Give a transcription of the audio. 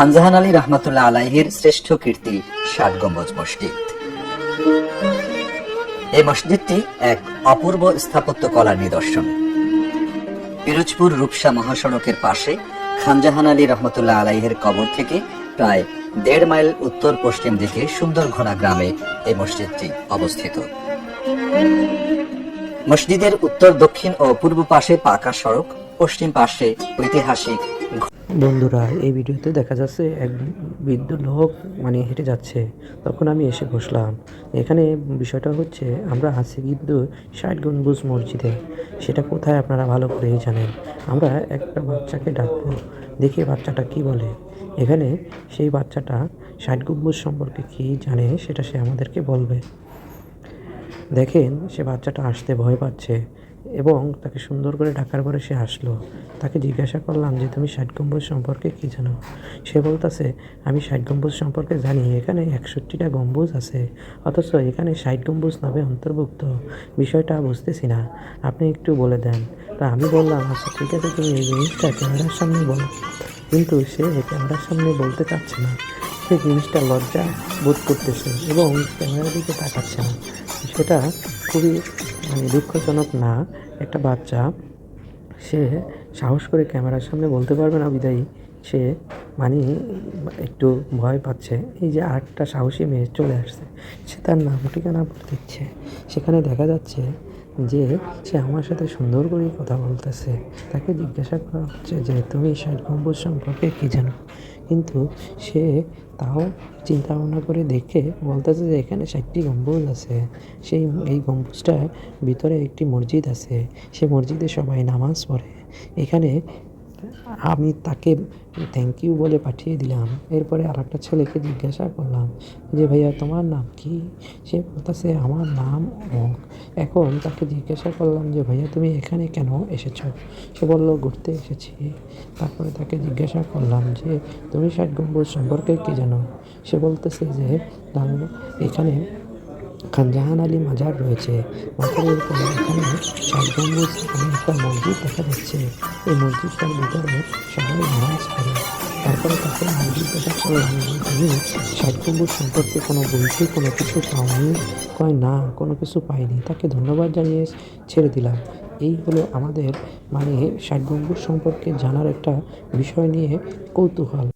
খানজাহান আলী রহমতুল্লাহ আলাইহির শ্রেষ্ঠ কীর্তি ষাট গম্বুজ মসজিদ। এই মসজিদটি এক অপূর্ব স্থাপত্য কলার নিদর্শন। পিরোজপুর রূপসা মহাসড়কের পাশে খানজাহান আলী রহমতুল্লাহ আলাইহের কবর থেকে প্রায় দেড় মাইল উত্তর পশ্চিম দিকে সুন্দরঘোনা গ্রামে এই মসজিদটি অবস্থিত। মসজিদের উত্তর, দক্ষিণ ও পূর্ব পাশে পাকা সড়ক, পশ্চিম পাশে ঐতিহাসিক বন্ধুরা, এই ভিডিওতে দেখা যাচ্ছে এক বৃদ্ধ লোক মানে হেঁটে যাচ্ছে। তখন আমি এসে বসলাম। এখানে বিষয়টা হচ্ছে, আমরা আছি কিন্তু ষাট গম্বুজ মসজিদে। সেটা কোথায় আপনারা ভালো করেই জানেন। আমরা একটা বাচ্চাকে ডাকবো। দেখি বাচ্চাটা কি বলে। এখানে সেই বাচ্চাটা ষাট গম্বুজ সম্পর্কে কী জানে, সেটা সে আমাদেরকে বলবে। দেখেন, সে বাচ্চাটা আসতে ভয় পাচ্ছে এবং তাকে সুন্দর করে ডাকার পরে সে আসলো। তাকে জিজ্ঞাসা করলাম যে, তুমি ষাট গম্বুজ সম্পর্কে কী জানো? সে বলতেছে, আমি ষাট গম্বুজ সম্পর্কে জানি, এখানে একষট্টিটা গম্বুজ আছে। অথচ এখানে ষাট গম্বুজ নামে অন্তর্ভুক্ত। বিষয়টা বুঝতেছি না। আপনি একটু বলে দেন। তা আমি বললাম আচ্ছা ঠিক আছে, তুমি এই জিনিসটা ক্যামেরার সামনে বলো। কিন্তু সে ক্যামেরার সামনে বলতে চাচ্ছে না। সে জিনিসটা লজ্জা বোধ করতেছে এবং ক্যামেরার দিকে তাকাচ্ছে না। সেটা খুবই মানে দুঃখজনক না। একটা বাচ্চা, সে সাহস করে ক্যামেরার সামনে বলতে পারবে না বিদায়ী। সে মানে একটু ভয় পাচ্ছে। এই যে আরেকটা সাহসী মেয়ে চলে আসছে। সে তার নাম, ঠিকানা দিচ্ছে। সেখানে দেখা যাচ্ছে যে সে আমার সাথে সুন্দর করে কথা বলতেছে। তাকে জিজ্ঞাসা করা হচ্ছে যে, তুমি ষাট গম্বুজ সম্পর্কে কী জানো? কিন্তু সে তাও চিন্তা ভাবনা করে দেখে বলতেছে যে, এখানে ষাটটি গম্বুজ আছে। সেই, এই গম্বুজটার ভিতরে একটি মসজিদ আছে। সে মসজিদে সবাই নামাজ পড়ে। এখানে আমি তাকে থ্যাংক ইউ বলে পাঠিয়ে দিলাম। এরপরে আর একটা ছেলেকে জিজ্ঞাসা করলাম যে, ভাইয়া, তোমার নাম কি? সে বলতেছে, আমার নাম অমুক এখন তাকে জিজ্ঞাসা করলাম যে, ভাইয়া, তুমি এখানে কেন এসেছ? সে বলল, ঘুরতে এসেছি। তারপরে তাকে জিজ্ঞাসা করলাম যে, তুমি ষাট গম্বুজ সম্পর্কে কী জানো? সে বলতেছে যে "না- এখানে খানজাহান আলী মাজার রয়েছে। মাজারের উপরে এখানে ষাট গম্বুজ নামে একটা মসজিদ দেখা যাচ্ছে। এই মসজিদটার ভিতরে সবাই নামাজ পড়ে। তারপরে তাকে আমি জিজ্ঞাসা করলাম যে তুমি ষাট সম্পর্কে কোনো বইতে কোনো কিছু পাওনি কয় না, কোনো কিছু পাইনি তাকে ধন্যবাদ জানিয়ে ছেড়ে দিলাম। এই হলো আমাদের মানে ষাট সম্পর্কে জানার একটা বিষয় নিয়ে কৌতূহল।